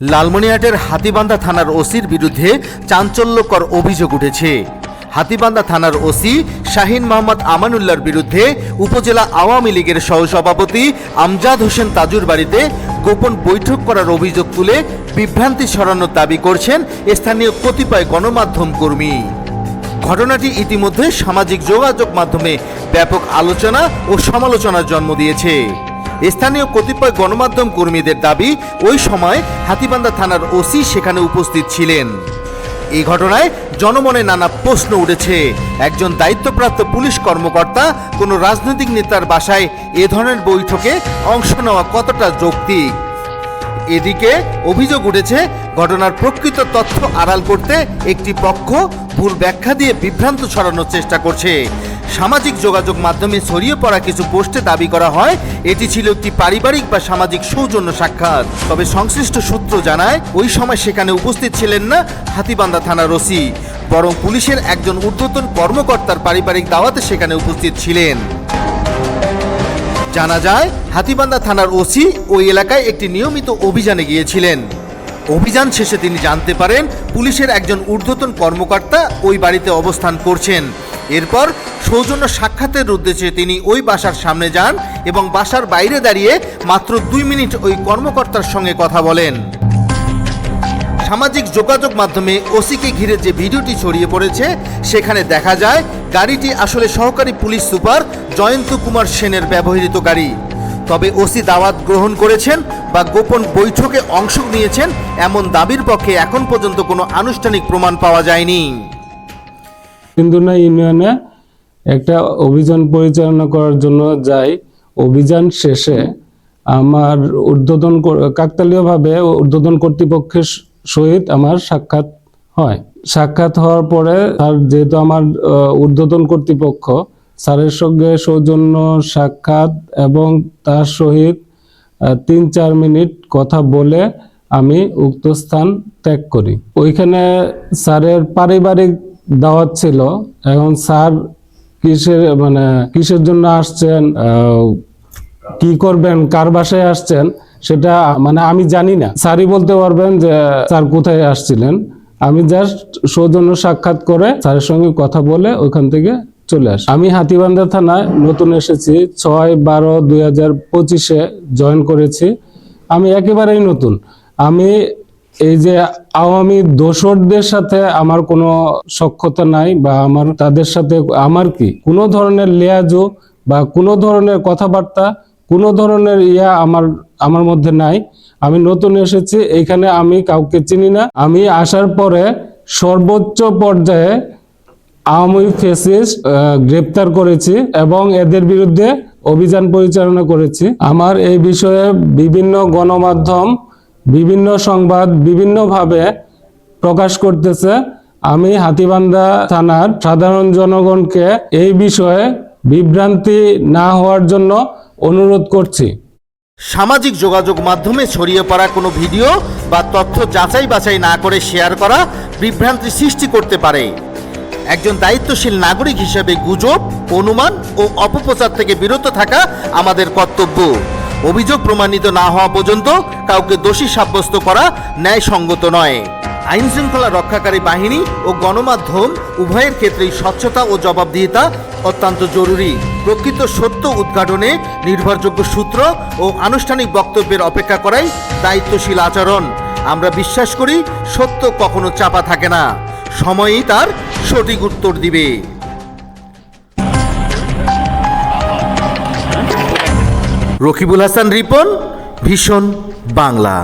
লালমনিরহাটের হাতিবান্ধা থানার ওসির বিরুদ্ধে চাঞ্চল্যকর অভিযোগ উঠেছে। হাতিবান্ধা থানার ওসি শাহিন মোহাম্মদ আমানুল্লাহর বিরুদ্ধে উপজেলা আওয়ামী লীগের সহসভাপতি আমজাদ হোসেন তাজুর বাড়িতে গোপন বৈঠক করার অভিযোগ তুলে বিভ্রান্তি ছড়ানোর দাবি করছেন স্থানীয় কতিপয় গণমাধ্যম কর্মী। ঘটনাটি ইতিমধ্যে সামাজিক যোগাযোগ মাধ্যমে ব্যাপক আলোচনা ও সমালোচনার জন্ম দিয়েছে। স্থানীয় কতিপয় গণমাধ্যম কর্মীদের দাবি, ওই সময় হাতিবান্ধা থানার ওসি সেখানে উপস্থিত ছিলেন। এই ঘটনায় জনমনে নানা প্রশ্ন উঠেছে। একজন দায়িত্বপ্রাপ্ত পুলিশ কর্মকর্তা, কোনো রাজনৈতিক নেতার বাসায় এ ধরনের বৈঠকে অংশ নেওয়া কতটা যৌক্তিক? এদিকে অভিযোগ উঠেছে, ঘটনার প্রকৃত তথ্য আড়াল করতে একটি পক্ষ ভুল ব্যাখ্যা দিয়ে বিভ্রান্ত ছড়ানোর চেষ্টা করছে। সামাজিক যোগাযোগ মাধ্যমে ছড়িয়ে পড়া কিছু পোস্টে দাবি করা হয়, এটি ছিল একটি পারিবারিক বা সামাজিক সৌজন্য সাক্ষাৎ। তবে সংশ্লিষ্ট সূত্র জানায়, ওই সময় সেখানে উপস্থিত ছিলেন না হাতিবান্ধা থানার ওসি, বরং পুলিশের একজন ঊর্ধ্বতন কর্মকর্তার পারিবারিক দাওয়াতে সেখানে উপস্থিত ছিলেন। জানা যায়, হাতিবান্ধা থানার ওসি ওই এলাকায় একটি নিয়মিত অভিযানে গিয়েছিলেন। অভিযান শেষে তিনি জানতে পারেন, পুলিশের একজন ঊর্ধ্বতন কর্মকর্তা ওই বাড়িতে অবস্থান করছেন। এরপর সৌজন্য সাক্ষাতের উদ্দেশ্যে তিনি ওই বাসার সামনে যান এবং বাসার বাইরে দাঁড়িয়ে মাত্র দুই মিনিট ওই কর্মকর্তার সঙ্গে কথা বলেন। সামাজিক যোগাযোগ মাধ্যমে ওসিকে ঘিরে যে ভিডিওটি ছড়িয়ে পড়েছে, সেখানে দেখা যায় গাড়িটি আসলে সহকারী পুলিশ সুপার জয়ন্ত কুমার সেনের ব্যবহৃত গাড়ি। তবে ওসি দাওয়াত গ্রহণ করেছেন বা গোপন বৈঠকে অংশ নিয়েছেন এমন দাবির পক্ষে এখন পর্যন্ত কোনো আনুষ্ঠানিক প্রমাণ পাওয়া যায়নি। সিন্ধুনা ইউনিয়নে একটা অভিযান পরিচালনা করার জন্য যাই। অভিযান শেষে আমার কর- কাকতালীয়ভাবে ঊর্ধ্বতন কর্তৃপক্ষের সহিত আমার সাক্ষাৎ হয়। সাক্ষাৎ হওয়ার পরে আর যেহেতু আমার ঊর্ধ্বতন কর্তৃপক্ষ, স্যারের সঙ্গে সৌজন্য সাক্ষাৎ এবং তার সহিত তিন চার মিনিট কথা বলে আমি উক্ত স্থান ত্যাগ করি। ওইখানে স্যারের পারিবারিক দাওয়াত ছিল এখন স্যার কিসের মানে কিসের জন্য আসছেন কি করবেন, কার বাসায় আসছেন, সেটা মানে আমি জানি না। স্যারই বলতে পারবেন যে স্যার কোথায় আসছিলেন। আমি জাস্ট সৌজন্য সাক্ষাৎ করে স্যারের সঙ্গে কথা বলে ওইখান থেকে চলে আসি। আমি হাতিবান্ধা থানায় নতুন এসেছি, ছয় বারো দুই হাজার পঁচিশে জয়েন করেছি। আমি একেবারেই নতুন। আমি এই যে আওয়ামী দোসরদের সাথে আমার কোনো সক্ষতা নাই বা আমার তাদের সাথে আমার কি? কোনো ধরনের লেয়াজো বা কোনো ধরনের কথাবার্তা, কোনো ধরনের ইয়া আমার আমার মধ্যে নাই। আমি নতুন এসেছি, এখানে আমি কাউকে চিনি না। আমি আসার পরে সর্বোচ্চ পর্যায়ে আওয়ামী ফেসিস গ্রেপ্তার করেছি এবং এদের বিরুদ্ধে অভিযান পরিচালনা করেছি। আমার এই বিষয়ে বিভিন্ন গণমাধ্যম বিভিন্ন সংবাদ বিভিন্নভাবে প্রকাশ করতেছে। আমি হাতিবান্ধা থানার সাধারণ জনগণকে এই বিষয়ে বিভ্রান্তি না হওয়ার জন্য অনুরোধ করছি। সামাজিক যোগাযোগ মাধ্যমে ছড়িয়ে পড়া কোনো ভিডিও বা তথ্য যাচাই বাছাই না করে শেয়ার করা বিভ্রান্তি সৃষ্টি করতে পারে। একজন দায়িত্বশীল নাগরিক হিসেবে গুজব, অনুমান ও অপপ্রচার থেকে বিরত থাকা আমাদের কর্তব্য। অভিযোগ প্রমাণিত না হওয়া পর্যন্ত কাউকে দোষী সাব্যস্ত করা ন্যায়সঙ্গত নয়। আইন শৃঙ্খলা রক্ষাকারী বাহিনী ও গণমাধ্যম উভয়ের ক্ষেত্রেই স্বচ্ছতা ও জবাবদিহিতা অত্যন্ত জরুরি। প্রকৃত সত্য উদ্ঘাটনে নির্ভরযোগ্য সূত্র ও আনুষ্ঠানিক বক্তব্যের অপেক্ষা করাই দায়িত্বশীল আচরণ। আমরা বিশ্বাস করি সত্য কখনো চাপা থাকে না। সময়ই তার সঠিক উত্তর দিবে। রকিবুল হাসান রিপন ভীষণ বাংলা।